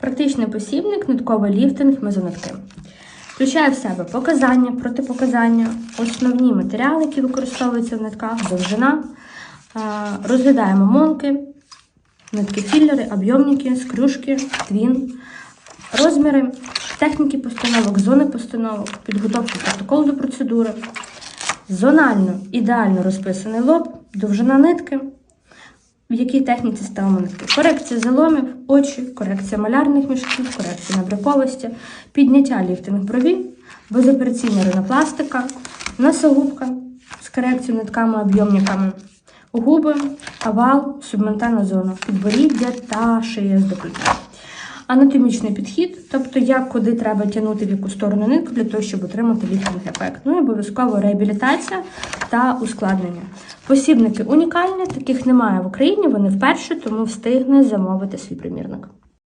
Практичний посібник, нитковий ліфтинг, мезонитки. Включає в себе показання, протипоказання, основні матеріали, які використовуються в нитках, довжина. Розглядаємо монки, нитки філлери, об'ємники, скрюшки, твін, розміри, техніки постановок, зони постановок, підготовку протоколу до процедури, зонально ідеально розписаний лоб, довжина нитки, в якій техніці ставимо нитки. Корекція заломів, очі, корекція малярних мішків, корекція набряковості, підняття ліфтинг брові, безопераційна ринопластика, носогубка з корекцією нитками об'ємниками, губи, овал, субментальна зона, підборіддя та шия з декольте. Анатомічний підхід, тобто як куди треба тягнути в яку сторону нитку для того, щоб отримати ліфтинг ефект. Ну і обов'язково реабілітація та ускладнення. Посібники унікальні, таких немає в Україні, вони вперше, тому встигне замовити свій примірник.